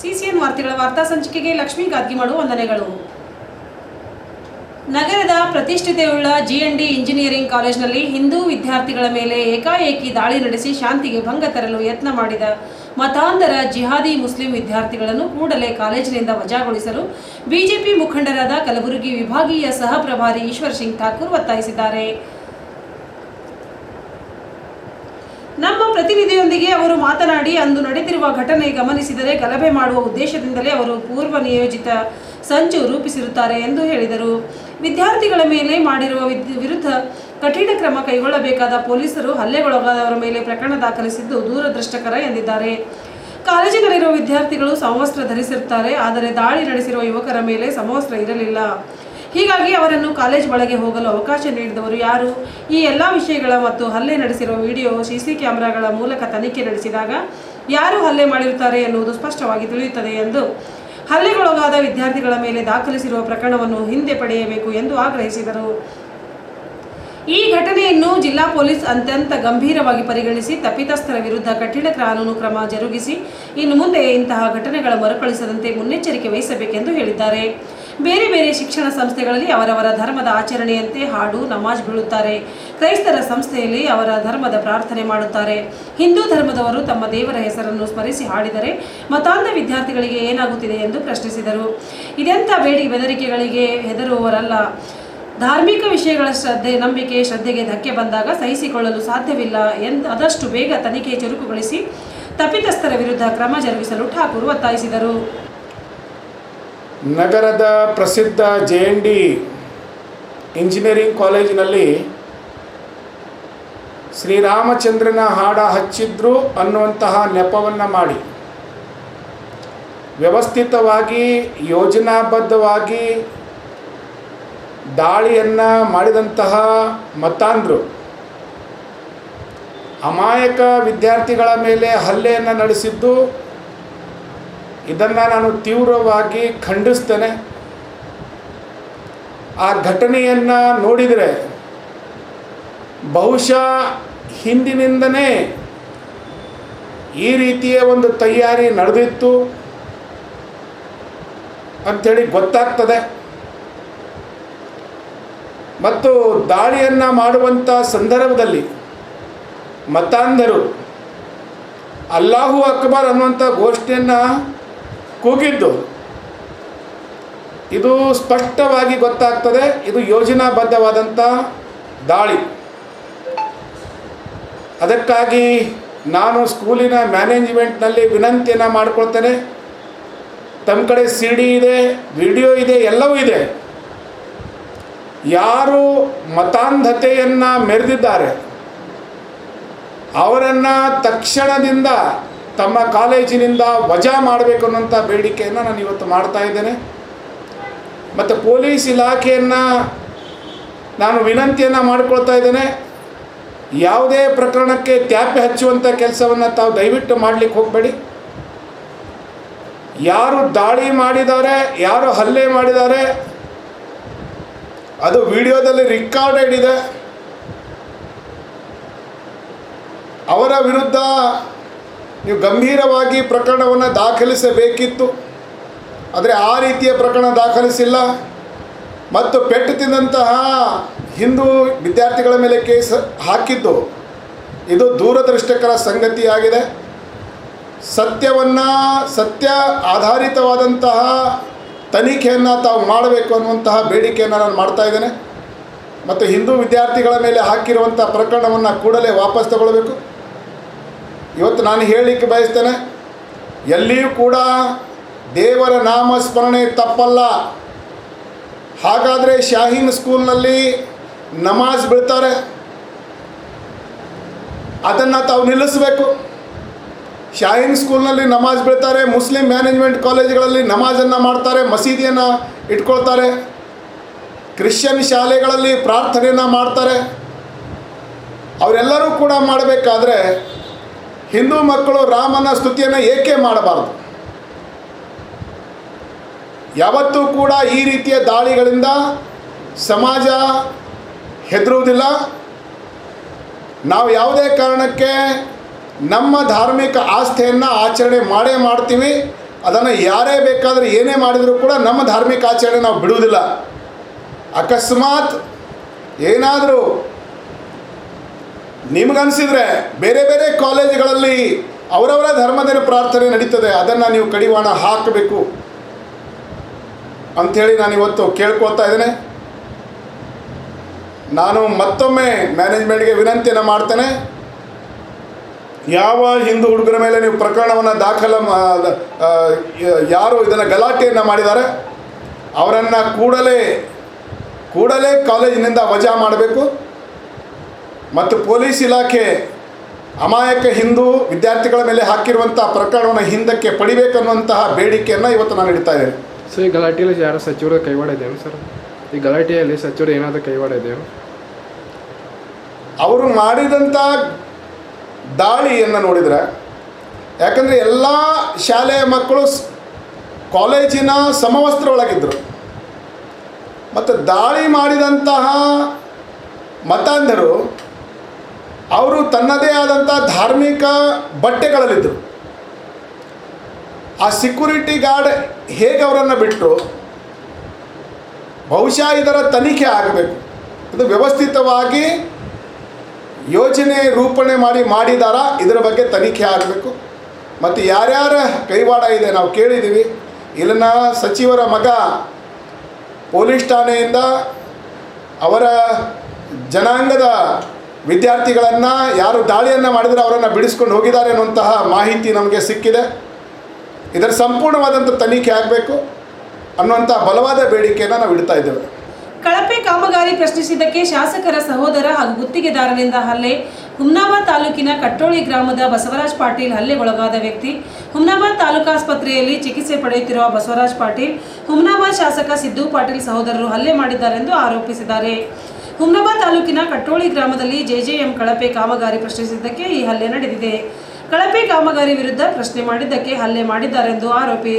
CCN ವಾರ್ತೆಗಳ ವಾರ್ತಾ ಸಂಚಿಕೆಗೆ ಲಕ್ಷ್ಮೀ ಗಾದ್ಗಿಮಾಡು ವಂದನೆಗಳು. ನಗರದ ಪ್ರತಿಷ್ಠಿತೆಯುಳ್ಳ ಜಿಎನ್ಡಿ ಇಂಜಿನಿಯರಿಂಗ್ ಕಾಲೇಜಿನಲ್ಲಿ ಹಿಂದೂ ವಿದ್ಯಾರ್ಥಿಗಳ ಮೇಲೆ ಏಕಾಏಕಿ ದಾಳಿ ನಡೆಸಿ ಶಾಂತಿಗೆ ಭಂಗ ತರಲು ಯತ್ನ ಮಾಡಿದ ಮತಾಂಧರ ಜಿಹಾದಿ ಮುಸ್ಲಿಂ ವಿದ್ಯಾರ್ಥಿಗಳನ್ನು ಕೂಡಲೇ ಕಾಲೇಜಿನಿಂದ ವಜಾಗೊಳಿಸಲು ಬಿಜೆಪಿ ಮುಖಂಡರಾದ ಕಲಬುರಗಿ ವಿಭಾಗೀಯ ಸಹ ಪ್ರಭಾರಿ ಈಶ್ವರ್ ಸಿಂಗ್ ಠಾಕೂರ್ ಒತ್ತಾಯಿಸಿದ್ದಾರೆ. ನಮ್ಮ ಪ್ರತಿನಿಧಿಯೊಂದಿಗೆ ಅವರು ಮಾತನಾಡಿ, ಅಂದು ನಡೆದಿರುವ ಘಟನೆ ಗಮನಿಸಿದರೆ ಗಲಭೆ ಮಾಡುವ ಉದ್ದೇಶದಿಂದಲೇ ಅವರು ಪೂರ್ವ ನಿಯೋಜಿತ ಸಂಚು ರೂಪಿಸಿರುತ್ತಾರೆ ಎಂದು ಹೇಳಿದರು. ವಿದ್ಯಾರ್ಥಿಗಳ ಮೇಲೆ ಮಾಡಿರುವ ವಿರುದ್ಧ ಕಠಿಣ ಕ್ರಮ ಕೈಗೊಳ್ಳಬೇಕಾದ ಪೊಲೀಸರು ಹಲ್ಲೆಗೊಳಗಾದವರ ಮೇಲೆ ಪ್ರಕರಣ ದಾಖಲಿಸಿದ್ದು ದೂರದೃಷ್ಟಕರ ಎಂದಿದ್ದಾರೆ. ಕಾಲೇಜಿನಲ್ಲಿರುವ ವಿದ್ಯಾರ್ಥಿಗಳು ಸಮವಸ್ತ್ರ ಧರಿಸಿರುತ್ತಾರೆ, ಆದರೆ ದಾಳಿ ನಡೆಸಿರುವ ಯುವಕರ ಮೇಲೆ ಸಮವಸ್ತ್ರ ಇರಲಿಲ್ಲ. ಹೀಗಾಗಿ ಅವರನ್ನು ಕಾಲೇಜ್ ಒಳಗೆ ಹೋಗಲು ಅವಕಾಶ ನೀಡಿದವರು ಯಾರು? ಈ ಎಲ್ಲ ವಿಷಯಗಳ ಮತ್ತು ಹಲ್ಲೆ ನಡೆಸಿರುವ ವಿಡಿಯೋ ಸಿಸಿ ಕ್ಯಾಮೆರಾಗಳ ಮೂಲಕ ತನಿಖೆ ನಡೆಸಿದಾಗ ಯಾರು ಹಲ್ಲೆ ಮಾಡಿರುತ್ತಾರೆ ಎನ್ನುವುದು ಸ್ಪಷ್ಟವಾಗಿ ತಿಳಿಯುತ್ತದೆ ಎಂದು ಹಲ್ಲೆಗೊಳಗಾದ ವಿದ್ಯಾರ್ಥಿಗಳ ಮೇಲೆ ದಾಖಲಿಸಿರುವ ಪ್ರಕರಣವನ್ನು ಹಿಂದೆ ಪಡೆಯಬೇಕು ಎಂದು ಆಗ್ರಹಿಸಿದರು. ಈ ಘಟನೆಯನ್ನು ಜಿಲ್ಲಾ ಪೊಲೀಸ್ ಅತ್ಯಂತ ಗಂಭೀರವಾಗಿ ಪರಿಗಣಿಸಿ ತಪ್ಪಿತಸ್ಥರ ವಿರುದ್ಧ ಕಠಿಣ ಕಾನೂನು ಕ್ರಮ ಜರುಗಿಸಿ ಇನ್ನು ಮುಂದೆ ಇಂತಹ ಘಟನೆಗಳ ಮರುಕಳಿಸದಂತೆ ಮುನ್ನೆಚ್ಚರಿಕೆ ವಹಿಸಬೇಕೆಂದು ಹೇಳಿದ್ದಾರೆ. ಬೇರೆ ಬೇರೆ ಶಿಕ್ಷಣ ಸಂಸ್ಥೆಗಳಲ್ಲಿ ಅವರವರ ಧರ್ಮದ ಆಚರಣೆಯಂತೆ ಹಾಡು, ನಮಾಜ್ ಬೀಳುತ್ತಾರೆ. ಕ್ರೈಸ್ತರ ಸಂಸ್ಥೆಯಲ್ಲಿ ಅವರ ಧರ್ಮದ ಪ್ರಾರ್ಥನೆ ಮಾಡುತ್ತಾರೆ. ಹಿಂದೂ ಧರ್ಮದವರು ತಮ್ಮ ದೇವರ ಹೆಸರನ್ನು ಸ್ಮರಿಸಿ ಹಾಡಿದರೆ ಮತಾಂಧ ವಿದ್ಯಾರ್ಥಿಗಳಿಗೆ ಏನಾಗುತ್ತಿದೆ ಎಂದು ಪ್ರಶ್ನಿಸಿದರು. ಇದೆಂಥ ಬೇಡಿ ಬೆದರಿಕೆಗಳಿಗೆ ಹೆದರುವವರಲ್ಲ. ಧಾರ್ಮಿಕ ವಿಷಯಗಳ ಶ್ರದ್ಧೆ, ನಂಬಿಕೆ, ಶ್ರದ್ಧೆಗೆ ಧಕ್ಕೆ ಬಂದಾಗ ಸಹಿಸಿಕೊಳ್ಳಲು ಸಾಧ್ಯವಿಲ್ಲ ಎಂದು ಆದಷ್ಟು ಬೇಗ ತನಿಖೆ ಚುರುಕುಗೊಳಿಸಿ ತಪ್ಪಿತಸ್ಥರ ವಿರುದ್ಧ ಕ್ರಮ ಜರುಗಿಸಲು ಠಾಕೂರ್ ಒತ್ತಾಯಿಸಿದರು. ನಗರದ ಪ್ರಸಿದ್ಧ ಜೆ ಎನ್ ಡಿ ಇಂಜಿನಿಯರಿಂಗ್ ಕಾಲೇಜಿನಲ್ಲಿ ಶ್ರೀರಾಮಚಂದ್ರನ ಹಾಡ ಹಚ್ಚಿದ್ರು ಅನ್ನುವಂತಹ ನೆಪವನ್ನು ಮಾಡಿ. ವ್ಯವಸ್ಥಿತವಾಗಿ, ಯೋಜನಾಬದ್ಧವಾಗಿ ದಾಳಿಯನ್ನು ಮಾಡಿದಂತಹ ಮತಾಂಧರು ಅಮಾಯಕ ವಿದ್ಯಾರ್ಥಿಗಳ ಮೇಲೆ ಹಲ್ಲೆಯನ್ನು ನಡೆಸಿದ್ದು ಇದನ್ನು ನಾನು ತೀವ್ರವಾಗಿ ಖಂಡಿಸ್ತೇನೆ. ಆ ಘಟನೆಯನ್ನು ನೋಡಿದರೆ ಬಹುಶಃ ಹಿಂದಿನಿಂದನೇ ಈ ರೀತಿಯ ಒಂದು ತಯಾರಿ ನಡೆದಿತ್ತು ಅಂಥೇಳಿ ಗೊತ್ತಾಗ್ತದೆ. ಮತ್ತು ದಾಳಿಯನ್ನು ಮಾಡುವಂಥ ಸಂದರ್ಭದಲ್ಲಿ ಮತಾಂಧರು ಅಲ್ಲಾಹು ಅಕ್ಬರ್ ಅನ್ನುವಂಥ ಘೋಷಣೆಯನ್ನು ಕೂಗಿದ್ದು. ಇದು ಸ್ಪಷ್ಟವಾಗಿ ಗೊತ್ತಾಗ್ತದೆ, ಇದು ಯೋಜನಾಬದ್ಧವಾದಂಥ ದಾಳಿ. ಅದಕ್ಕಾಗಿ ನಾನು ಸ್ಕೂಲಿನ ಮ್ಯಾನೇಜ್ಮೆಂಟ್ನಲ್ಲಿ ವಿನಂತಿಯನ್ನು ಮಾಡಿಕೊಳ್ತೇನೆ. ತಮ್ಮ ಕಡೆ ಸಿ ಡಿ ಇದೆ, ವಿಡಿಯೋ ಇದೆ, ಎಲ್ಲವೂ ಇದೆ. ಯಾರು ಮತಾಂಧತೆಯನ್ನು ಮೆರೆದಿದ್ದಾರೆ, ಅವರನ್ನು ತಕ್ಷಣದಿಂದ ತಮ್ಮ ಕಾಲೇಜಿನಿಂದ ವಜಾ ಮಾಡಬೇಕು ಅನ್ನೋಂಥ ಬೇಡಿಕೆಯನ್ನು ನಾನು ಇವತ್ತು ಮಾಡ್ತಾ ಇದ್ದೇನೆ. ಮತ್ತು ಪೊಲೀಸ್ ಇಲಾಖೆಯನ್ನು ನಾನು ವಿನಂತಿಯನ್ನು ಮಾಡಿಕೊಳ್ತಾ ಇದ್ದೇನೆ. ಯಾವುದೇ ಪ್ರಕರಣಕ್ಕೆ ತ್ಯಾಪೆ ಹಚ್ಚುವಂಥ ಕೆಲಸವನ್ನು ತಾವು ದಯವಿಟ್ಟು ಮಾಡಲಿಕ್ಕೆ ಹೋಗಬೇಡಿ. ಯಾರು ದಾಳಿ ಮಾಡಿದ್ದಾರೆ, ಯಾರು ಹಲ್ಲೆ ಮಾಡಿದ್ದಾರೆ, ಅದು ವಿಡಿಯೋದಲ್ಲಿ ರಿಕಾರ್ಡೆಡ್ ಇದೆ. ಅವರ ವಿರುದ್ಧ ನೀವು ಗಂಭೀರವಾಗಿ ಪ್ರಕರಣವನ್ನು ದಾಖಲಿಸಬೇಕಿತ್ತು. ಆದರೆ ಆ ರೀತಿಯ ಪ್ರಕರಣ ದಾಖಲಿಸಿಲ್ಲ. ಮತ್ತು ಪೆಟ್ಟು ತಿಂದಂತಹ ಹಿಂದೂ ವಿದ್ಯಾರ್ಥಿಗಳ ಮೇಲೆ ಕೇಸ್ ಹಾಕಿದ್ದು ಇದು ದೂರದೃಷ್ಟಕರ ಸಂಗತಿಯಾಗಿದೆ. ಸತ್ಯವನ್ನು ಸತ್ಯ ಆಧಾರಿತವಾದಂತಹ ತನಿಖೆಯನ್ನು ತಾವು ಮಾಡಬೇಕು ಅನ್ನುವಂತಹ ಬೇಡಿಕೆಯನ್ನು ನಾನು ಮಾಡ್ತಾ ಇದ್ದೇನೆ. ಮತ್ತು ಹಿಂದೂ ವಿದ್ಯಾರ್ಥಿಗಳ ಮೇಲೆ ಹಾಕಿರುವಂಥ ಪ್ರಕರಣವನ್ನು ಕೂಡಲೇ ವಾಪಸ್ ತಗೊಳ್ಬೇಕು. ಇವತ್ತು ನಾನು ಹೇಳಲಿಕ್ಕೆ ಬಯಸ್ತೇನೆ, ಎಲ್ಲಿಯೂ ಕೂಡ ದೇವರ ನಾಮಸ್ಮರಣೆ ತಪ್ಪಲ್ಲ. ಹಾಗಾದರೆ ಶಾಹೀನ್ ಸ್ಕೂಲ್ನಲ್ಲಿ ನಮಾಜ್ ಬಿಡ್ತಾರೆ ಅದನ್ನು ತಾವು ನಿಲ್ಲಿಸಬೇಕು. ಶಾಹೀನ್ ಸ್ಕೂಲ್ನಲ್ಲಿ ನಮಾಜ್ ಬಿಡ್ತಾರೆ ಮುಸ್ಲಿಂ ಮ್ಯಾನೇಜ್ಮೆಂಟ್ ಕಾಲೇಜ್ಗಳಲ್ಲಿ ನಮಾಜನ್ನು ಮಾಡ್ತಾರೆ, ಮಸೀದಿಯನ್ನು ಇಟ್ಕೊಳ್ತಾರೆ, ಕ್ರಿಶ್ಚಿಯನ್ ಶಾಲೆಗಳಲ್ಲಿ ಪ್ರಾರ್ಥನೆಯನ್ನು ಮಾಡ್ತಾರೆ. ಅವರೆಲ್ಲರೂ ಕೂಡ ಮಾಡಬೇಕಾದ್ರೆ ಹಿಂದೂ ಮಕ್ಕಳು ರಾಮನ ಸ್ತುತಿಯನ್ನು ಏಕೆ ಮಾಡಬಾರದು? ಯಾವತ್ತೂ ಕೂಡ ಈ ರೀತಿಯ ದಾಳಿಗಳಿಂದ ಸಮಾಜ ಹೆದರುವುದಿಲ್ಲ. ನಾವು ಯಾವುದೇ ಕಾರಣಕ್ಕೆ ನಮ್ಮ ಧಾರ್ಮಿಕ ಆಸ್ಥೆಯನ್ನು ಆಚರಣೆ ಮಾಡೇ ಮಾಡ್ತೀವಿ. ಅದನ್ನು ಯಾರೇ ಬೇಕಾದರೂ ಏನೇ ಮಾಡಿದರೂ ಕೂಡ ನಮ್ಮ ಧಾರ್ಮಿಕ ಆಚರಣೆ ನಾವು ಬಿಡುವುದಿಲ್ಲ. ಅಕಸ್ಮಾತ್ ಏನಾದರೂ ನಿಮಗನ್ಸಿದ್ರೆ ಬೇರೆ ಬೇರೆ ಕಾಲೇಜುಗಳಲ್ಲಿ ಅವರವರ ಧರ್ಮದಿನ ಪ್ರಾರ್ಥನೆ ನಡೀತದೆ, ಅದನ್ನು ನೀವು ಕಡಿವಾಣ ಹಾಕಬೇಕು ಅಂಥೇಳಿ ನಾನು ಇವತ್ತು ಕೇಳ್ಕೊಳ್ತಾ ಇದ್ದೇನೆ. ನಾನು ಮತ್ತೊಮ್ಮೆ ಮ್ಯಾನೇಜ್ಮೆಂಟ್ಗೆ ವಿನಂತಿಯನ್ನು ಮಾಡ್ತೇನೆ. ಯಾವ ಹಿಂದೂ ಹುಡುಗರ ಮೇಲೆ ನೀವು ಪ್ರಕರಣವನ್ನು ದಾಖಲ ಯಾರು ಇದನ್ನು ಗಲಾಟೆಯನ್ನು ಮಾಡಿದ್ದಾರೆ, ಅವರನ್ನು ಕೂಡಲೇ ಕೂಡಲೇ ಕಾಲೇಜಿನಿಂದ ವಜಾ ಮಾಡಬೇಕು. ಮತ್ತು ಪೊಲೀಸ್ ಇಲಾಖೆ ಅಮಾಯಕ ಹಿಂದೂ ವಿದ್ಯಾರ್ಥಿಗಳ ಮೇಲೆ ಹಾಕಿರುವಂಥ ಪ್ರಕರಣವನ್ನು ಹಿಂದಕ್ಕೆ ಪಡಿಬೇಕನ್ನುವಂತಹ ಬೇಡಿಕೆಯನ್ನು ಇವತ್ತು ನಾನು ಇಡ್ತಾ ಇದ್ದೇನೆ. ಸೊ ಈ ಗಲಾಟೆಯಲ್ಲಿ ಯಾರು ಸಚಿವರ ಕೈವಾಡ ಇದೆಯೋ ಸರ್. ಈ ಗಲಾಟೆಯಲ್ಲಿ ಸಚಿವರು ಏನಾದರೂ ಕೈವಾಡ ಇದೆಯೋ ಅವರು ಮಾಡಿದಂಥ ದಾಳಿಯನ್ನು ನೋಡಿದರೆ ಯಾಕಂದರೆ ಎಲ್ಲ ಶಾಲೆಯ ಮಕ್ಕಳು ಕಾಲೇಜಿನ ಸಮವಸ್ತ್ರ ಒಳಗಿದ್ದರು ಮತ್ತು ದಾಳಿ ಮಾಡಿದಂತಹ ಮತಾಂಧರು ಅವರು ತನ್ನದೇ ಆದಂಥ ಧಾರ್ಮಿಕ ಬಟ್ಟೆಗಳಲ್ಲಿದ್ದರು. ಆ ಸೆಕ್ಯೂರಿಟಿ ಗಾರ್ಡ್ ಹೇಗೆ ಅವರನ್ನು ಬಿಟ್ಟರು ಬಹುಶಃ ಇದರ ತನಿಖೆ ಆಗಬೇಕು. ಇದು ವ್ಯವಸ್ಥಿತವಾಗಿ ಯೋಜನೆ ರೂಪಣೆ ಮಾಡಿ ಮಾಡಿದಾರ, ಇದರ ಬಗ್ಗೆ ತನಿಖೆ ಆಗಬೇಕು. ಮತ್ತು ಯಾರ್ಯಾರ ಕೈವಾಡ ಇದೆ ನಾವು ಕೇಳಿದ್ದೀವಿ. ಇಲ್ಲಿನ ಸಚಿವರ ಮಗ ಪೊಲೀಸ್ ಠಾಣೆಯಿಂದ ಅವರ ಜನಾಂಗದ ವಿದ್ಯಾರ್ಥಿಗಳನ್ನು ಯಾರು ದಾಳಿಯನ್ನು ಮಾಡಿದರೆ ಅವರನ್ನು ಬಿಡಿಸ್ಕೊಂಡು ಹೋಗಿದ್ದಾರೆ ಅನ್ನುವಂತಹ ಮಾಹಿತಿ ನಮಗೆ ಸಿಕ್ಕಿದೆ. ಇದರ ಸಂಪೂರ್ಣವಾದಂಥ ತನಿಖೆ ಆಗಬೇಕು ಅನ್ನುವಂಥ ಬಲವಾದ ಬೇಡಿಕೆಯನ್ನು ನಾವು ಇಡ್ತಾ ಇದ್ದೇವೆ. ಕಳಪೆ ಕಾಮಗಾರಿ ಪ್ರಶ್ನಿಸಿದ್ದಕ್ಕೆ ಶಾಸಕರ ಸಹೋದರ ಹಾಗೂ ಗುತ್ತಿಗೆದಾರರಿಂದ ಹಲ್ಲೆ. ಹುಮ್ನಾಬಾದ್ ತಾಲೂಕಿನ ಕಟ್ಟೋಳಿ ಗ್ರಾಮದ ಬಸವರಾಜ್ ಪಾಟೀಲ್ ಹಲ್ಲೆ ಒಳಗಾದ ವ್ಯಕ್ತಿ. ಹುಮ್ನಾಬಾದ್ ತಾಲೂಕಾಸ್ಪತ್ರೆಯಲ್ಲಿ ಚಿಕಿತ್ಸೆ ಪಡೆಯುತ್ತಿರುವ ಬಸವರಾಜ್ ಪಾಟೀಲ್. ಹುಮ್ನಾಬಾದ್ ಶಾಸಕ ಸಿದ್ದು ಪಾಟೀಲ್ ಸಹೋದರರು ಹಲ್ಲೆ ಮಾಡಿದ್ದಾರೆಂದು ಆರೋಪಿಸಿದ್ದಾರೆ. ಹುಮ್ನಾಬಾದ್ ತಾಲೂಕಿನ ಕಟ್ಟೋಳಿ ಗ್ರಾಮದಲ್ಲಿ ಜೆಜೆಎಂ ಕಳಪೆ ಕಾಮಗಾರಿ ಪ್ರಶ್ನಿಸಿದ್ದಕ್ಕೆ ಈ ಹಲ್ಲೆ ನಡೆದಿದೆ. ಕಳಪೆ ಕಾಮಗಾರಿ ವಿರುದ್ಧ ಪ್ರಶ್ನೆ ಮಾಡಿದ್ದಕ್ಕೆ ಹಲ್ಲೆ ಮಾಡಿದ್ದಾರೆಂದು ಆರೋಪಿ.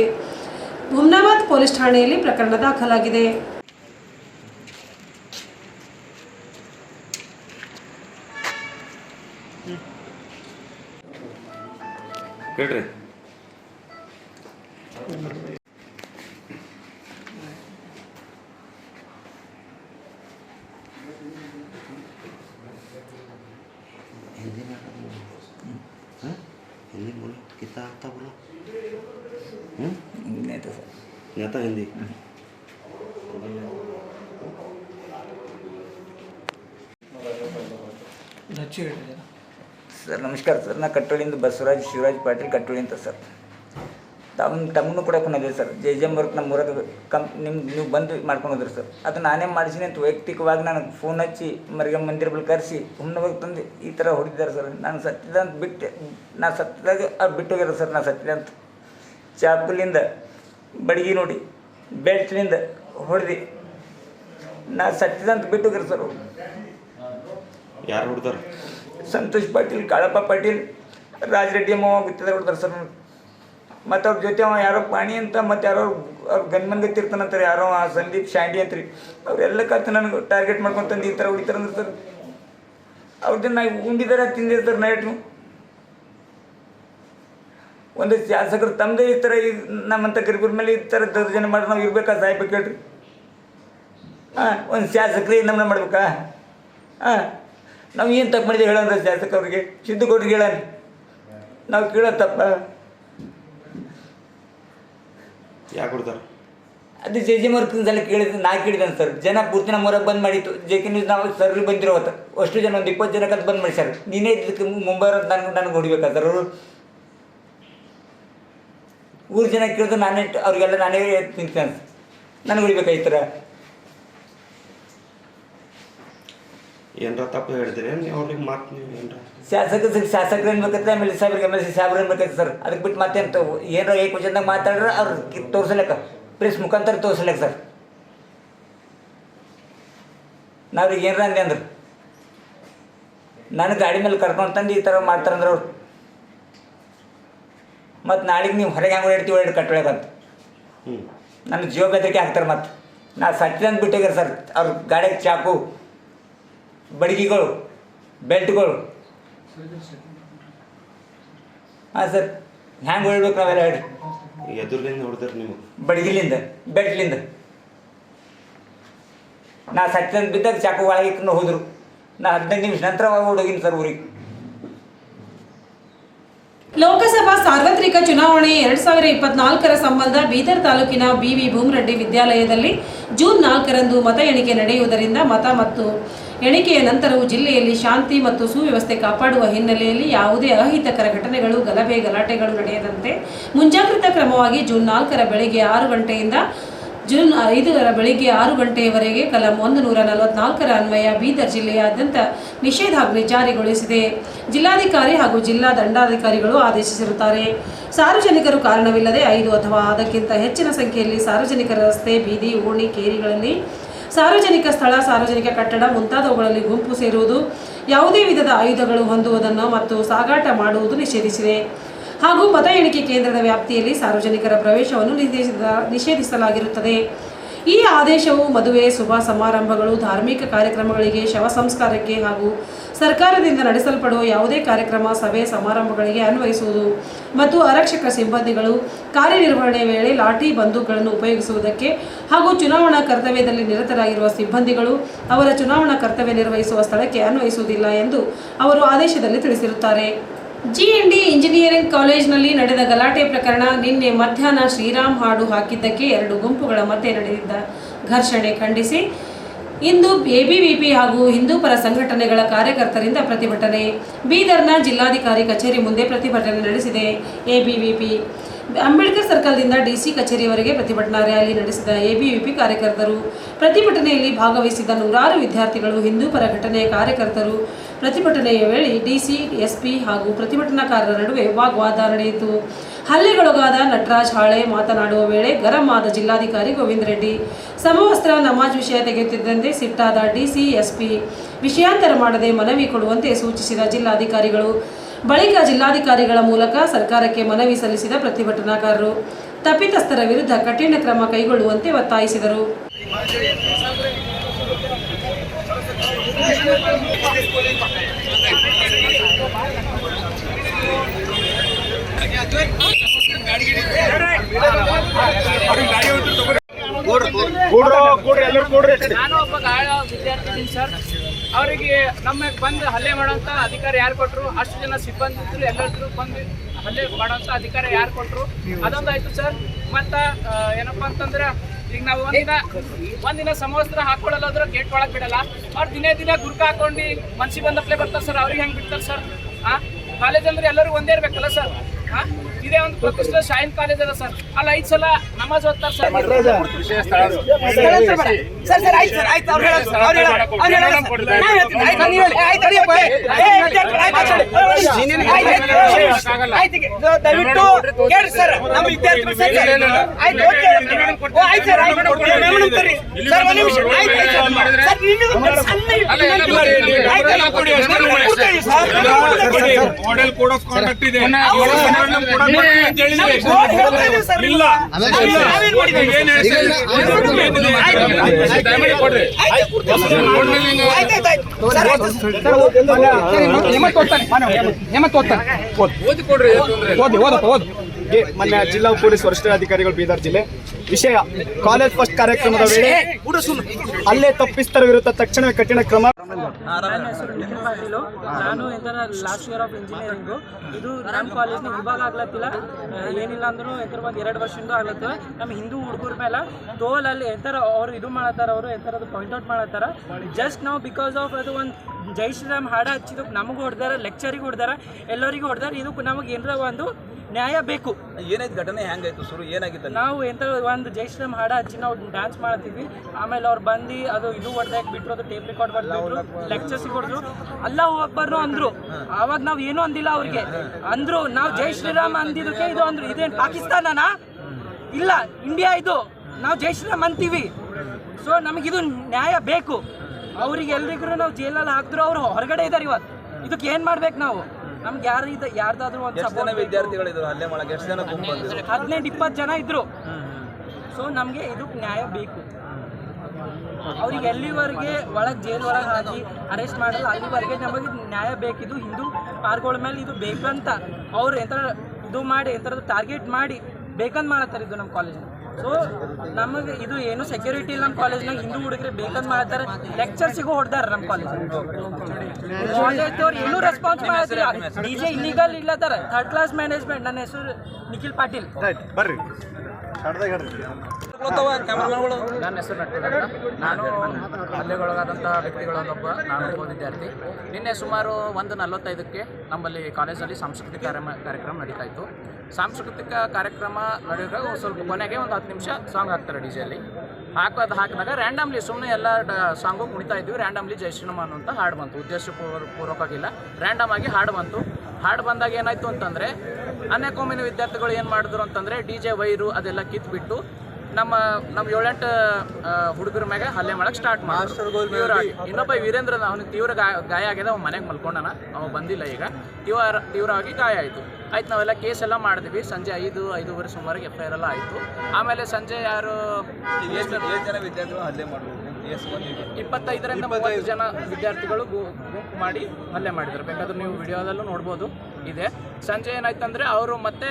ಹುಮ್ನಾಬಾದ್ ಪೊಲೀಸ್ ಠಾಣೆಯಲ್ಲಿ ಪ್ರಕರಣ ದಾಖಲಾಗಿದೆ. Ternyata ini. ಸರ್ ನಮಸ್ಕಾರ ಸರ್ ನಾ ಕಟ್ಟೋಳಿಯಿಂದ ಬಸವರಾಜ್ ಶಿವರಾಜ್ ಪಾಟೀಲ್ ಕಟ್ಟೋಳಿ ಅಂತ ಸರ್ ತಮ್ಮ ತಮ್ಮನ್ನು ಕೂಡ ಕೊಂಡಿದೆ ಸರ್ ಜೆ ಜೆ ನಮ್ಮ ಊರಾಗ ಕಂಪ್ ನಿಮ್ಮ ನೀವು ಬಂದು ಮಾಡ್ಕೊಂಡು ಹೋದ್ರಿ ಸರ್ ಅದು ನಾನೇ ಮಾಡಿಸಿನಿ ಅಂತ ವೈಯಕ್ತಿಕವಾಗಿ ನನಗೆ ಫೋನ್ ಹಚ್ಚಿ, ಮರಿಗೆ ಮಂದಿರ ಬಳಿ ಕರೆಸಿ ಹುಣ್ಣವಾಗಿ ತಂದು ಈ ಥರ ಹೊಡಿದ್ದಾರೆ ಸರ್ ನಾನು ಸತ್ತಿದಂತ ಬಿಟ್ಟೆ. ನಾ ಸತ್ತಿದಾಗ ಅವ್ರು ಬಿಟ್ಟೋಗ್ಯಾರ ಸರ್ ನಾನು ಸತ್ತಿದೆ ಅಂತ. ಚಾಪುಲಿಂದ ಬಡಗಿ ನೋಡಿ ಬೆಲ್ಟ್ನಿಂದ ಹೊಡೆದು. ನಾ ಸತ್ತಿದಂತ ಬಿಟ್ಟು ಸರ್ ಅವ್ರು ಯಾರು ಹೊಡ್ದಾರ ಸಂತೋಷ್ ಪಾಟೀಲ್ ಕಾಳಪ್ಪ ಪಾಟೀಲ್ ರಾಜರೆಡ್ಡಿ ಅಮ್ಮ ಗೊತ್ತಿದೆ ಹೊಡ್ದಾರ ಸರ್ ಮತ್ತು ಅವ್ರ ಜೊತೆ ಅವ ಯಾರೋ ಪಾಣಿ ಅಂತ ಮತ್ತು ಯಾರೋ ಅವ್ರ ಗನ್ಮನ್ ಗೊತ್ತಿರ್ತಾನಂತಾರೆ ಯಾರೋ ಆ ಸಂದೀಪ್ ಶಾಂಡಿ ಅಂತ್ರಿ ಅವರೆಲ್ಲ ಕತ್ತು ನನಗೆ ಟಾರ್ಗೆಟ್ ಮಾಡ್ಕೊಂತಂದು ಈ ಥರ ಹೊಡಿತಾರಂದ್ರೆ ಸರ್. ಅವ್ರದ್ದು ನಾ ಉಂಡಿದಾರ ತಿಂದಿರ್ತಾರೆ ನೈಟ್ನು ಒಂದು ಶಾಸಕರು ತಮ್ಮದೇ ಈ ಥರ ಈ ನಮ್ಮಂಥ ಗರಿಬರ ಮೇಲೆ ಈ ಥರ ದರ್ಜನೆ ಮಾಡಿ ನಾವು ಇರಬೇಕಾ ಸಾಹೇಬ ಕೇಳ್ರಿ? ಹಾಂ ಒಂದು ಶಾಸಕರೇ ನಮ್ಮನ್ನ ಮಾಡ್ಬೇಕಾ? ಹಾಂ ನಾವು ಏನು ತಪ್ಪು ಮಾಡಿದೆ ಹೇಳಂದ್ರೆ ಶಾಸಕವ್ರಿಗೆ ಸಿದ್ದುಗೌಡ್ರಿಗೆ ಹೇಳೋಣ ನಾವು ಕೇಳೋ ತಪ್ಪ. ಯಾಕೆ ಕೊಡ್ತಾರೆ? ಅದು ಜೆ ಜೆ ಸಲ ಕೇಳಿದ್ರೆ ನಾ ಕೇಳಿದ್ದಾನೆ ಸರ್ ಜನ ಪೂರ್ತಿ ನಮ್ಮ ಹೊರಗೆ ಬಂದ್ ಮಾಡಿತ್ತು. ಜೆ ಕೆ ನ್ಯೂಸ್ ನಾವು ಸರ್ ಬಂದಿರೋ ಹೊತ್ತು. ಅಷ್ಟು ಜನ ಒಂದು ಇಪ್ಪತ್ತು ಜನಕ್ಕೆ ಬಂದ್ ಮಾಡಿ ಸರ್ ನೀನೇ ಇದಕ್ಕೆ ಮುಂಬೈ ಅಂತ ನನಗೆ ನನಗೆ ಹೊಡಿಬೇಕಾ ಸರ್ ಅವರು? ಊರು ಜನ ಕೇಳಿದ್ರೆ ನಾನೇ ಅವ್ರಿಗೆಲ್ಲ ನಾನೇ ತಿಂತೇನೆ. ನನಗೆ ಉಳಿಬೇಕಾಯ್ತರ ಏನರ ತಪ್ಪು ಹೇಳಿದ್ರೆ? ಅವ್ರಿಗೆ ಮಾತು ನೀವು ಏನರ? ಶಾಸಕ ಶಾಸಕರು ಏನ್ಬೇಕತ್ತೆ ಎ ಸಾಹೇಬ್ರಿಗೆ ಎಂ ಎಲ್ ಸಿ ಸಾಹೇಬ್ರು ಏನ್ಬೇಕೈತೆ ಸರ್? ಅದಕ್ಕೆ ಬಿಟ್ಟು ಮತ್ತೆ ಅಂತ ಏನಾರ ಏ ವಚನದಾಗ ಮಾತಾಡ್ರೆ ಅವ್ರು ತೋರಿಸ್ಲಕ್ಕ ತೋರ್ಸಲಕ್ಕ ಪ್ರೆಸ್ ಮುಖಾಂತರ ತೋರಿಸ್ಲಕ್ಕ ಸರ್. ನಾವ್ರಿಗೆ ಏನಾರ ಅಂದೆ ಅಂದ್ರೆ. ನಾನು ಗಾಡಿ ಮೇಲೆ ಕರ್ಕೊಂಡು ತಂದು ಈ ಥರ ಮಾಡ್ತಾರಂದ್ರೆ ಅವ್ರು. ಮತ್ತು ನಾಳೆಗೆ ನೀವು ಹೊರಗೆ ಹೆಂಗೆ ಓಡಾಡ್ತೀವಿ ಓಡಾಡಿ ಕಟ್ಟೊಳಗಂತ ನನ್ನ ಜೀವ ಬೆದರಿಕೆ ಹಾಕ್ತಾರೆ ಮತ್ತು. ನಾ ಸತ್ಯ ಅಂತ ಸರ್ ಅವ್ರ ಗಾಡಿಗೆ ಚಾಕು ಬಡಗಿಗಳು ಬೆಲ್ಟ್ಗಳು. ಹಾಂ ಸರ್ ಹ್ಯಾಂಗೆ ಹೇಳ್ಬೇಕು ನಾವೆಲ್ಲ ಹೇಳಿ ಎದುರ್ಲಿಂದ ಹೊಡೆದ್ರೆ ನೀವು. ಬಡಗಿಲಿಂದ ಬೆಟ್ಲಿಂದ ನಾ ಸತ್ಯದ ಬಿದ್ದಾಗ ಚಾಕು ಒಳಗೆ ಇಟ್ಕೊಂಡು ಹೋದ್ರು. ನಾ ಹದಿನೈದು ನಿಮಿಷ ನಂತರ ಹೋಗಿನಿ ಸರ್ ಊರಿಗೆ. ಲೋಕಸಭಾ ಸಾರ್ವತ್ರಿಕ ಚುನಾವಣೆ ಎರಡ್ ಸಾವಿರ ಇಪ್ಪತ್ನಾಲ್ಕರ ಸಂಬಂಧ ಬೀದರ್ ತಾಲೂಕಿನ ಬಿವಿ ಭೂಮರೆಡ್ಡಿ ವಿದ್ಯಾಲಯದಲ್ಲಿ ಜೂನ್ ನಾಲ್ಕರಂದು ಮತ ಎಣಿಕೆ ನಡೆಯುವುದರಿಂದ ಮತ ಮತ್ತು ಎಣಿಕೆಯ ನಂತರವೂ ಜಿಲ್ಲೆಯಲ್ಲಿ ಶಾಂತಿ ಮತ್ತು ಸುವ್ಯವಸ್ಥೆ ಕಾಪಾಡುವ ಹಿನ್ನೆಲೆಯಲ್ಲಿ ಯಾವುದೇ ಅಹಿತಕರ ಘಟನೆಗಳು, ಗಲಭೆ, ಗಲಾಟೆಗಳು ನಡೆಯದಂತೆ ಮುಂಜಾಗ್ರತಾ ಕ್ರಮವಾಗಿ ಜೂನ್ ನಾಲ್ಕರ ಬೆಳಗ್ಗೆ ಆರು ಗಂಟೆಯಿಂದ ಜೂನ್ ಐದರ ಬೆಳಿಗ್ಗೆ ಆರು ಗಂಟೆಯವರೆಗೆ ಕಲಂ ಒಂದು ನೂರ ನಲವತ್ನಾಲ್ಕರ ಅನ್ವಯ ಬೀದರ್ ಜಿಲ್ಲೆಯಾದ್ಯಂತ ನಿಷೇಧಾಜ್ಞೆ ಜಾರಿಗೊಳಿಸಿದೆ. ಜಿಲ್ಲಾಧಿಕಾರಿ ಹಾಗೂ ಜಿಲ್ಲಾ ದಂಡಾಧಿಕಾರಿಗಳು ಆದೇಶಿಸಿರುತ್ತಾರೆ. ಸಾರ್ವಜನಿಕರು ಕಾರಣವಿಲ್ಲದೆ ಐದು ಅಥವಾ ಅದಕ್ಕಿಂತ ಹೆಚ್ಚಿನ ಸಂಖ್ಯೆಯಲ್ಲಿ ಸಾರ್ವಜನಿಕರ ರಸ್ತೆ, ಬೀದಿ, ಓಣಿ, ಕೇರಿಗಳಲ್ಲಿ ಸಾರ್ವಜನಿಕ ಸ್ಥಳ, ಸಾರ್ವಜನಿಕ ಕಟ್ಟಡ ಮುಂತಾದವುಗಳಲ್ಲಿ ಗುಂಪು ಸೇರುವುದು, ಯಾವುದೇ ವಿಧದ ಆಯುಧಗಳು ಹೊಂದುವುದನ್ನು ಮತ್ತು ಸಾಗಾಟ ಮಾಡುವುದು ನಿಷೇಧಿಸಿದೆ. ಹಾಗೂ ಮತ ಎಣಿಕೆ ಕೇಂದ್ರದ ವ್ಯಾಪ್ತಿಯಲ್ಲಿ ಸಾರ್ವಜನಿಕರ ಪ್ರವೇಶವನ್ನು ನಿಷೇಧಿಸಲಾಗಿರುತ್ತದೆ. ಈ ಆದೇಶವು ಮದುವೆ, ಶುಭ ಸಮಾರಂಭಗಳು, ಧಾರ್ಮಿಕ ಕಾರ್ಯಕ್ರಮಗಳಿಗೆ, ಶವ ಸಂಸ್ಕಾರಕ್ಕೆ ಹಾಗೂ ಸರ್ಕಾರದಿಂದ ನಡೆಸಲ್ಪಡುವ ಯಾವುದೇ ಕಾರ್ಯಕ್ರಮ, ಸಭೆ, ಸಮಾರಂಭಗಳಿಗೆ ಅನ್ವಯಿಸುವುದು ಮತ್ತು ಆರಕ್ಷಕ ಸಿಬ್ಬಂದಿಗಳು ಕಾರ್ಯನಿರ್ವಹಣೆ ವೇಳೆ ಲಾಠಿ ಬಂದೂಕುಗಳನ್ನು ಉಪಯೋಗಿಸುವುದಕ್ಕೆ ಹಾಗೂ ಚುನಾವಣಾ ಕರ್ತವ್ಯದಲ್ಲಿ ನಿರತರಾಗಿರುವ ಸಿಬ್ಬಂದಿಗಳು ಅವರ ಚುನಾವಣಾ ಕರ್ತವ್ಯ ನಿರ್ವಹಿಸುವ ಸ್ಥಳಕ್ಕೆ ಅನ್ವಯಿಸುವುದಿಲ್ಲ ಎಂದು ಅವರು ಆದೇಶದಲ್ಲಿ ತಿಳಿಸಿರುತ್ತಾರೆ. ಜಿಎನ್ಡಿ ಇಂಜಿನಿಯರಿಂಗ್ ಕಾಲೇಜಿನಲ್ಲಿ ನಡೆದ ಗಲಾಟೆ ಪ್ರಕರಣ ನಿನ್ನೆ ಮಧ್ಯಾಹ್ನ ಶ್ರೀರಾಮ್ ಹಾಡು ಹಾಕಿದ್ದಕ್ಕೆ ಎರಡು ಗುಂಪುಗಳ ಮಧ್ಯೆ ನಡೆದಿದ್ದ ಘರ್ಷಣೆ ಖಂಡಿಸಿ. ಇಂದು ಎಬಿವಿಪಿ ಹಾಗೂ ಹಿಂದೂಪರ ಸಂಘಟನೆಗಳ ಕಾರ್ಯಕರ್ತರಿಂದ ಪ್ರತಿಭಟನೆ. ಬೀದರ್ನ ಜಿಲ್ಲಾಧಿಕಾರಿ ಕಚೇರಿ ಮುಂದೆ ಪ್ರತಿಭಟನೆ ನಡೆಸಿದೆ. ಎಬಿವಿಪಿ ಅಂಬೇಡ್ಕರ್ ಸರ್ಕಲ್ದಿಂದ ಡಿಸಿ ಕಚೇರಿವರೆಗೆ ಪ್ರತಿಭಟನಾ ರ್ಯಾಲಿ ನಡೆಸಿದ ಎಬಿವಿಪಿ ಕಾರ್ಯಕರ್ತರು. ಪ್ರತಿಭಟನೆಯಲ್ಲಿ ಭಾಗವಹಿಸಿದ ನೂರಾರು ವಿದ್ಯಾರ್ಥಿಗಳು ಹಿಂದೂಪರ ಘಟನೆಯ ಕಾರ್ಯಕರ್ತರು. ಪ್ರತಿಭಟನೆಯ ವೇಳೆ ಡಿಸಿ, ಎಸ್ಪಿ ಹಾಗೂ ಪ್ರತಿಭಟನಾಕಾರರ ನಡುವೆ ವಾಗ್ವಾದ ನಡೆಯಿತು. ಹಲ್ಲೆಗೊಳಗಾದ ನಟರಾಜ್ ಹಾಳೆ ಮಾತನಾಡುವ ವೇಳೆ ಗರಂ ಆದ ಜಿಲ್ಲಾಧಿಕಾರಿ ಗೋವಿಂದ ರೆಡ್ಡಿ. ಸಮವಸ್ತ್ರ, ನಮಾಜ್ ವಿಷಯ ತೆಗೆಯುತ್ತಿದ್ದಂತೆ ಸಿಟ್ಟಾದ ಡಿಸಿ, ಎಸ್ಪಿ ವಿಷಯಾಂತರ ಮಾಡದೆ ಮನವಿ ಕೊಡುವಂತೆ ಸೂಚಿಸಿದ ಜಿಲ್ಲಾಧಿಕಾರಿಗಳು. ಬಳಿಕ ಜಿಲ್ಲಾಧಿಕಾರಿಗಳ ಮೂಲಕ ಸರ್ಕಾರಕ್ಕೆ ಮನವಿ ಸಲ್ಲಿಸಿದ ಪ್ರತಿಭಟನಾಕಾರರು. ತಪ್ಪಿತಸ್ಥರ ವಿರುದ್ಧ ಕಠಿಣ ಕ್ರಮ ಕೈಗೊಳ್ಳುವಂತೆ ಒತ್ತಾಯಿಸಿದರು. ನಾನು ಒಬ್ಬ ಗಾಯ ವಿದ್ಯಾರ್ಥಿ ಸರ್ ಅವರಿಗೆ ನಮ್ಮ ಬಂದು ಹಲ್ಲೆ ಮಾಡೋಂಥ ಅಧಿಕಾರ ಯಾರು ಕೊಟ್ಟರು ಅಷ್ಟು ಜನ ಸಿಬ್ಬಂದಿ ಇದ್ರು ಎಲ್ಲರೂ ಬಂದು ಹಲ್ಲೆ ಮಾಡೋಂಥ ಅಧಿಕಾರ ಯಾರು ಕೊಟ್ಟರು ಅದೊಂದು ಆಯ್ತು ಸರ್. ಮತ್ತ ಏನಪ್ಪಾ ಅಂತಂದ್ರೆ ಈಗ ನಾವು ಒಂದಿನ ಒಂದಿನ ಸಮವಸ್ತ್ರ ಹಾಕೊಳ್ಳೋದ್ರ ಗೇಟ್ ಒಳಗೆ ಬಿಡಲ್ಲ. ಅವ್ರು ದಿನೇ ದಿನ ಗುರ್ಕ ಹಾಕೊಂಡು ಮನ್ಸಿಗೆ ಬಂದಪ್ಲೆ ಬರ್ತಾರೆ ಸರ್, ಅವ್ರಿಗೆ ಹೆಂಗೆ ಬಿಡ್ತಾರೆ ಸರ್? ಹಾಂ ಕಾಲೇಜ್ ಅಂದ್ರೆ ಎಲ್ಲರೂ ಒಂದೇ ಇರ್ಬೇಕಲ್ಲ ಸರ್? ಆ? ಇದೇ ಒಂದು ಪ್ರತಿಷ್ಠಿತ ಶಾಹಿನ್ ಕಾಲೇಜ್ ಅದ ಸರ್ ಅಲ್ಲ ಐದ್ ಸಲ ನಮಾಜ್ ಓದ್ತಾರೆ ಸರ್ ದಯವಿಟ್ಟು ಕೇಳಿ ಸರ್ ನಮ್ಮ ವಿದ್ಯಾರ್ಥಿಗಳು ಸರ್ ಆಯ್ತು ಸರ್ ಸರ್ ಓದಿ ಓದಪ್ಪ ಓದು ಮೊನ್ನೆ ಜಿಲ್ಲಾ ಪೊಲೀಸ್ ವರಿಷ್ಠಾಧಿಕಾರಿಗಳು ಬೀದರ್ ಜಿಲ್ಲೆ ವಿಷಯ ಕಾಲೇಜ್ ಫಸ್ಟ್ ಕಾರ್ಯಕ್ರಮದ ವೇಳೆ ಅಲ್ಲೇ ತಪ್ಪಿಸ್ತರ ವಿರುದ್ಧ ತಕ್ಷಣ ಕಠಿಣ ಕ್ರಮ. ಹೆಸರು ನಿಖಿಲ್ ಪಾಟೀಲು ನಾನು ಎಂತರ ಲಾಸ್ಟ್ ಇಯರ್ ಆಫ್ ಇಂಜಿನಿಯರಿಂಗು ಇದು ನಮ್ಮ ಕಾಲೇಜ್ನ ಇವಾಗ ಆಗ್ಲತ್ತಿಲ್ಲ ಏನಿಲ್ಲ ಅಂದ್ರೂ ಎಂತರ ಒಂದು ಎರಡು ವರ್ಷದಿಂದ ಆಗ್ಲತ್ತಿಲ್ಲ ನಮ್ಮ ಹಿಂದೂ ಹುಡುಗರ ಮೇಲೆ ತೋಲಲ್ಲಿ ಎಂತರ ಅವ್ರು ಇದು ಮಾಡತ್ತಾರ, ಅವರು ಎಂಥರದ್ದು ಪಾಯಿಂಟ್ ಔಟ್ ಮಾಡತ್ತಾರ. ಜಸ್ಟ್ ನಾವು ಬಿಕಾಸ್ ಆಫ್ ಅದು ಒಂದು ಜೈ ಶ್ರೀರಾಮ್ ಹಾಡ ಹಚ್ಚಿದಕ್ಕೆ ನಮಗೂ ಹೊಡ್ದಾರ ಲೆಕ್ಚರಿಗೆ ಹೊಡ್ದಾರ, ಎಲ್ಲರಿಗೂ ಹೊಡ್ದಾರ. ಇದಕ್ಕೆ ನಮಗೆ ಏನರ ಒಂದು ನ್ಯಾಯ ಬೇಕು. ಏನಾಯ್ತು ಘಟನೆ ಹೆಂಗಾಯ್ತು ಶುರು? ಏನಾಗಿತ್ತು ನಾವು ಎಂತ ಒಂದು ಜೈಶ್ರಮ್ ಹಾಡ ಹಚ್ಚಿ ನಾವು ಡ್ಯಾನ್ಸ್ ಮಾಡ್ತೀವಿ ಆಮೇಲೆ ಅವ್ರು ಬಂದು ಅದು ಇದು ಹೊಡೆದಾಕ್ ಬಿಟ್ರು? ಅದು ಟೇಪ್ ರೆಕಾರ್ಡ್ ಬರ್ತಿದ್ರು ಲೆಕ್ಚರ್ಸ್ ಕೊಡಿದ್ರು. ಅಲ್ಲ ಒಬ್ಬರು ಅಂದ್ರು. ಅವಾಗ ನಾವು ಏನೂ ಅಂದಿಲ್ಲ ಅವ್ರಿಗೆ. ಅಂದ್ರು ನಾವು ಜೈ ಶ್ರೀರಾಮ್ ಅಂದಿದ್ದಕ್ಕೆ ಇದು ಅಂದ್ರು. ಇದೇನು ಪಾಕಿಸ್ತಾನನಾ? ಇಲ್ಲ ಇಂಡಿಯಾ ಇದು. ನಾವು ಜೈ ಶ್ರೀರಾಮ್ ಅಂತೀವಿ. ಸೊ ನಮಗಿದು ನ್ಯಾಯ ಬೇಕು. ಅವ್ರಿಗೆ ಎಲ್ರಿಗೂ ನಾವು ಜೈಲಲ್ಲಿ ಹಾಕಿದ್ರು ಅವ್ರು. ಹೊರಗಡೆ ಇದ್ದಾರೆ ಇವತ್ತು. ಇದಕ್ಕೆ ಏನು ಮಾಡ್ಬೇಕು ನಾವು? ನಮ್ಗೆ ಯಾರು ಇದೆ ಯಾರ್ದಾದ್ರೂ ಒಂದು ಸಪೋರ್ಟ್ ವಿದ್ಯಾರ್ಥಿಗಳಿದ್ರು? ಅಲ್ಲೇ ಮಾಡಕ್ಕೆ ಎಷ್ಟು ಜನ ಗುಂಪು ಬಂದಿದ್ರು? ಹದಿನೈದು ಇಪ್ಪತ್ತು ಜನ ಇದ್ರು. ಸೊ ನಮಗೆ ಇದು ನ್ಯಾಯ ಬೇಕು. ಅವ್ರಿಗೆ ಎಲ್ಲಿವರೆಗೆ ಒಳಗೆ ಜೈಲ್ ಒಳಗೆ ಹಾಕಿ ಅರೆಸ್ಟ್ ಮಾಡಲ್ಲ ಅಲ್ಲಿವರೆಗೆ ನಮಗೆ ನ್ಯಾಯ ಬೇಕಿದು ಹಿಂದೂ ಪಾರ್ಗಳ ಮೇಲೆ ಇದು ಬೇಕಂತ ಅವ್ರು ಎಂಥರ ಇದು ಮಾಡಿ ಎಂಥರದ್ದು ಟಾರ್ಗೆಟ್ ಮಾಡಿ ಬೇಕಂತ ಮಾಡತ್ತಾರೆ ಇದು ನಮ್ಮ ಕಾಲೇಜ್ನಾಗ ಸೊ ನಮಗೆ ಇದು ಏನು ಸೆಕ್ಯೂರಿಟಿ ಇಲ್ಲ ನಮ್ಮ ಕಾಲೇಜ್ನಾಗ ಹಿಂದೂ ಹುಡುಗರು ಬೇಕಂದ್ ಲೆಕ್ಚರ್ ಲೆಕ್ಚರ್ಸಿಗೂ ಹೊಡ್ದಾರ ನಮ್ಮ ಕಾಲೇಜ್ ಏನೂ ರೆಸ್ಪಾನ್ಸ್ ಮಾಡಿದ್ರಿ ಡಿ ಜೆ ಇಲ್ಲಿಗಲ್ ಥರ್ಡ್ ಕ್ಲಾಸ್ ಮ್ಯಾನೇಜ್ಮೆಂಟ್ ನನ್ನ ಹೆಸರು ನಿಖಿಲ್ ಪಾಟೀಲ್. ಬರ್ರಿ. ನನ್ನ ಹೆಸರು ನಟರಾಜ್ ನಾನು ಹಲ್ಲೆಗೊಳಗಾದಂಥ ವ್ಯಕ್ತಿಗಳಲ್ಲೊಬ್ಬ ನಾನು ಒಬ್ಬ ವಿದ್ಯಾರ್ಥಿ. ನಿನ್ನೆ ಸುಮಾರು ಒಂದು ನಲವತ್ತೈದಕ್ಕೆ ನಮ್ಮಲ್ಲಿ ಕಾಲೇಜಲ್ಲಿ ಸಾಂಸ್ಕೃತಿಕ ಕಾರ್ಯಕ್ರಮ ಕಾರ್ಯಕ್ರಮ ನಡೀತಾ ಇತ್ತು ಸಾಂಸ್ಕೃತಿಕ ಕಾರ್ಯಕ್ರಮ ನಡೆಯುವಾಗ ಒಂದ್ ಸ್ವಲ್ಪ ಕೊನೆಗೆ ಒಂದು ಹತ್ತು ನಿಮಿಷ ಸಾಂಗ್ ಹಾಕ್ತಾರೆ ಡಿ ಜೆಯಲ್ಲಿ ಹಾಕೋದು ಹಾಕಿದಾಗ ರ್ಯಾಂಡಮ್ಲಿ ಸುಮ್ಮನೆ ಎಲ್ಲ ಸಾಂಗು ಕುಣಿತಾ ಇದ್ವಿ. ರ್ಯಾಂಡಮ್ಲಿ ಜೈ ಶ್ರೀರಾಮ್ ಅಂತ ಹಾಡು ಬಂತು. ಉದ್ದೇಶ ಪೂರ್ವ- ಪೂರ್ವಕವಾಗಿಲ್ಲ. ರ್ಯಾಂಡಮ್ ಆಗಿ ಹಾಡು ಬಂತು. ಹಾಡು ಬಂದಾಗ ಏನಾಯ್ತು ಅಂತಂದರೆ ಅನ್ಯಕೋಮಿನ ವಿದ್ಯಾರ್ಥಿಗಳು ಏನು ಮಾಡಿದ್ರು ಅಂತಂದರೆ ಡಿ ಜೆ ವೈರು ಅದೆಲ್ಲ ಕಿತ್ಬಿಟ್ಟು ನಮ್ಮ ನಮ್ಮ ಏಳೆಂಟು ಹುಡುಗರ ಮ್ಯಾಗ ಹಲ್ಲೆ ಮಾಡಕ್ಕೆ ಸ್ಟಾರ್ಟ್ ಮಾಡಿ ಇನ್ನೊಬ್ಬ ವೀರೇಂದ್ರ ಅವನಿಗೆ ತೀವ್ರ ಗಾಯ ಗಾಯ ಆಗಿದೆ ಅವ್ನು ಮನೆಗೆ ಮಲ್ಕೊಂಡನ. ಅವ ಬಂದಿಲ್ಲ ಈಗ. ತೀವ್ರ ತೀವ್ರವಾಗಿ ಗಾಯ ಆಯಿತು. ಆಯ್ತು ನಾವೆಲ್ಲ ಕೇಸ್ ಎಲ್ಲ ಮಾಡಿದ್ವಿ. ಸಂಜೆ ಐದು ಐದೂವರೆ ಸುಮಾರಿಗೆ ಎಫ್ ಐ ಆರ್ ಎಲ್ಲ ಆಯಿತು. ಆಮೇಲೆ ಸಂಜೆ ಯಾರು ಇಪ್ಪತ್ತೈದರಿಂದ ಮೂವತ್ತು ಜನ ವಿದ್ಯಾರ್ಥಿಗಳು ಗುಂಪು ಮಾಡಿ ಹಲ್ಲೆ ಮಾಡಿದ್ರು ಬೇಕಾದ್ರೆ ನೀವು ವಿಡಿಯೋದಲ್ಲೂ ನೋಡ್ಬೋದು. ಇದೆ. ಸಂಜೆ ಏನಾಯ್ತಂದ್ರೆ ಅವರು ಮತ್ತೆ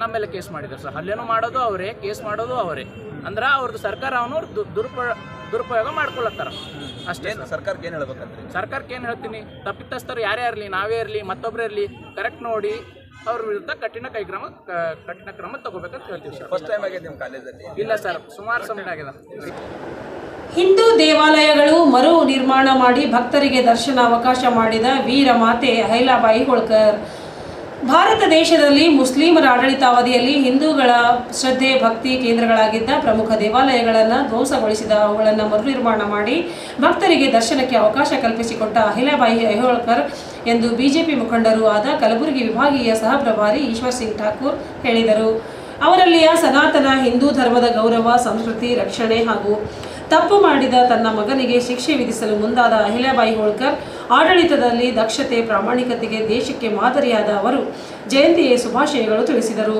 ನಮ್ಮ ಮೇಲೆ ಕೇಸ್ ಮಾಡಿದ್ರು ಸರ್. ಹಲ್ಲೆನೂ ಮಾಡೋದು ಅವರೇ ಕೇಸ್ ಮಾಡೋದು ಅವರೇ. ಅಂದ್ರೆ ಅವ್ರದ್ದು ಸರ್ಕಾರ ಅವನು ದುರುಪ ದುರುಪಯೋಗ ಮಾಡ್ಕೊಳತ್ತಾರ. ಅಷ್ಟೇ ಸರ್ಕಾರಕ್ಕೆ ಏನು ಹೇಳ್ಬೇಕಂದ್ರೆ ಸರ್ಕಾರಕ್ಕೆ ಏನು ಹೇಳ್ತೀನಿ? ತಪ್ಪಿತಸ್ಥರು ಯಾರೇ ಇರಲಿ ನಾವೇ ಇರಲಿ ಮತ್ತೊಬ್ಬರೇ ಇರಲಿ ಕರೆಕ್ಟ್ ನೋಡಿ ಅವ್ರ ವಿರುದ್ಧ ಕಠಿಣ ಕೈಕ್ರಮ ಕ್ರಮ ಕಠಿಣ ಕ್ರಮ ತಗೋಬೇಕಂತ ಹೇಳ್ತೀವಿ ಸರ್. ಫಸ್ಟ್ ಟೈಮ್ ಆಗಿದೆ ನಿಮ್ಮ ಕಾಲೇಜಲ್ಲಿ. ಇಲ್ಲ ಸರ್. ಸುಮಾರು ಸಮಯ ಆಗಿದೆ. ಹಿಂದೂ ದೇವಾಲಯಗಳು ಮರು ನಿರ್ಮಾಣ ಮಾಡಿ ಭಕ್ತರಿಗೆ ದರ್ಶನ ಅವಕಾಶ ಮಾಡಿದ ವೀರ ಮಾತೆ ಹೈಲಾಬಾಯಿ ಹೋಳ್ಕರ್. ಭಾರತ ದೇಶದಲ್ಲಿ ಮುಸ್ಲಿಮರ ಆಡಳಿತಾವಧಿಯಲ್ಲಿ ಹಿಂದೂಗಳ ಶ್ರದ್ಧೆ, ಭಕ್ತಿ ಕೇಂದ್ರಗಳಾಗಿದ್ದ ಪ್ರಮುಖ ದೇವಾಲಯಗಳನ್ನು ಧ್ವಂಸಗೊಳಿಸಿದ ಅವುಗಳನ್ನು ಮರು ನಿರ್ಮಾಣ ಮಾಡಿ ಭಕ್ತರಿಗೆ ದರ್ಶನಕ್ಕೆ ಅವಕಾಶ ಕಲ್ಪಿಸಿಕೊಟ್ಟ ಅಹಿಲಾಬಾಯಿ ಐಹೋಳ್ಕರ್ ಎಂದು ಬಿಜೆಪಿ ಮುಖಂಡರು ಆದ ಕಲಬುರಗಿ ವಿಭಾಗೀಯ ಸಹ ಪ್ರಭಾರಿ ಈಶ್ವರ್ ಸಿಂಗ್ ಠಾಕೂರ್ ಹೇಳಿದರು. ಅವರಲ್ಲಿಯ ಸನಾತನ ಹಿಂದೂ ಧರ್ಮದ ಗೌರವ, ಸಂಸ್ಕೃತಿ, ರಕ್ಷಣೆ ಹಾಗೂ ತಪ್ಪು ಮಾಡಿದ ತನ್ನ ಮಗನಿಗೆ ಶಿಕ್ಷೆ ವಿಧಿಸಲು ಮುಂದಾದ ಅಹಿಲ್ಯಾಬಾಯಿ ಹೋಳ್ಕರ್, ಆಡಳಿತದಲ್ಲಿ ದಕ್ಷತೆ, ಪ್ರಾಮಾಣಿಕತೆಗೆ ದೇಶಕ್ಕೆ ಮಾದರಿಯಾದ ಅವರು ಜಯಂತಿಯ ಶುಭಾಶಯಗಳು ತಿಳಿಸಿದರು.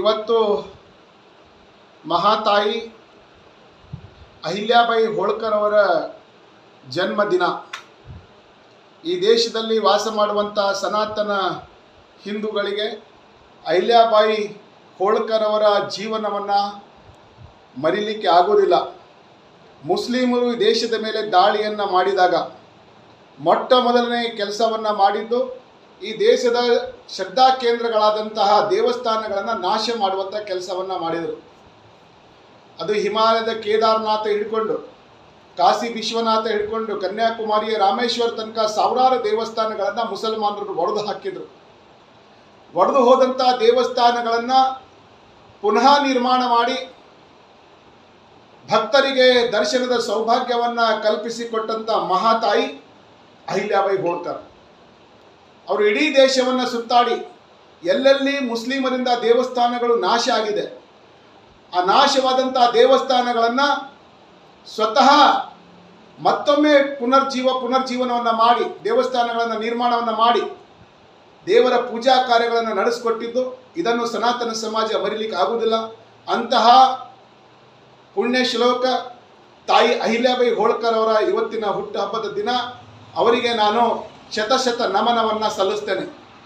ಇವತ್ತು ಮಹಾತಾಯಿ ಅಹಿಲ್ಯಾಬಾಯಿ ಹೋಳ್ಕರ್ ಅವರ ಜನ್ಮದಿನ. ಈ ದೇಶದಲ್ಲಿ ವಾಸ ಮಾಡುವಂಥ ಸನಾತನ ಹಿಂದೂಗಳಿಗೆ ಅಹಿಲ್ಯಾಬಾಯಿ ಹೋಳ್ಕರ್ ಅವರ ಜೀವನವನ್ನು ಮರಿಲಿಕ್ಕೆ ಆಗೋದಿಲ್ಲ. ಮುಸ್ಲಿಮರು ದೇಶದ ಮೇಲೆ ದಾಳಿಯನ್ನು ಮಾಡಿದಾಗ ಮೊಟ್ಟ ಮೊದಲನೇ ಕೆಲಸವನ್ನು ಮಾಡಿದ್ದು ಈ ದೇಶದ ಶ್ರದ್ಧಾ ಕೇಂದ್ರಗಳಾದಂತಹ ದೇವಸ್ಥಾನಗಳನ್ನು ನಾಶ ಮಾಡುವಂಥ ಕೆಲಸವನ್ನು ಮಾಡಿದರು. ಅದು ಹಿಮಾಲಯದ ಕೇದಾರನಾಥ ಹಿಡ್ಕೊಂಡು, ಕಾಶಿ ವಿಶ್ವನಾಥ ಹಿಡ್ಕೊಂಡು, ಕನ್ಯಾಕುಮಾರಿಯ ರಾಮೇಶ್ವರ ತನಕ ಸಾವಿರಾರು ದೇವಸ್ಥಾನಗಳನ್ನು ಮುಸಲ್ಮಾನರು ಒಡೆದು ಹಾಕಿದರು. ಒಡೆದು ಹೋದಂಥ ದೇವಸ್ಥಾನಗಳನ್ನು ಪುನಃ ನಿರ್ಮಾಣ ಮಾಡಿ ಭಕ್ತರಿಗೆ ದರ್ಶನದ ಸೌಭಾಗ್ಯವನ್ನು ಕಲ್ಪಿಸಿಕೊಟ್ಟಂಥ ಮಹಾತಾಯಿ ಅಹಿಲ್ಯಾಬಾಯಿ ಹೋಳ್ಕರ್. ಅವರು ಇಡೀ ದೇಶವನ್ನು ಸುತ್ತಾಡಿ ಎಲ್ಲೆಲ್ಲಿ ಮುಸ್ಲಿಮರಿಂದ ದೇವಸ್ಥಾನಗಳು ನಾಶ ಆಗಿದೆ, ಆ ನಾಶವಾದಂಥ ದೇವಸ್ಥಾನಗಳನ್ನು ಸ್ವತಃ ಮತ್ತೊಮ್ಮೆ ಪುನರ್ಜೀವ, ಪುನರ್ಜೀವನವನ್ನು ಮಾಡಿ, ದೇವಸ್ಥಾನಗಳನ್ನು ನಿರ್ಮಾಣವನ್ನು ಮಾಡಿ ದೇವರ ಪೂಜಾ ಕಾರ್ಯಗಳನ್ನು ನಡೆಸಿಕೊಟ್ಟಿದ್ದು, ಇದನ್ನು ಸನಾತನ ಸಮಾಜ ಮರಿಲಿಕ್ಕೆ ಆಗುವುದಿಲ್ಲ. ಅಂತಹ ಪುಣ್ಯ ಶ್ಲೋಕ ತಾಯಿ ಅಹಿಲ್ಯಾಬಾಯಿ ಹೋಳ್ಕರ್ ಅವರ ಇವತ್ತಿನ ಹುಟ್ಟುಹಬ್ಬದ ದಿನ ಅವರಿಗೆ ನಾನು ಶತಶತ ನಮನವನ್ನು ಸಲ್ಲಿಸ್ತೇನೆ.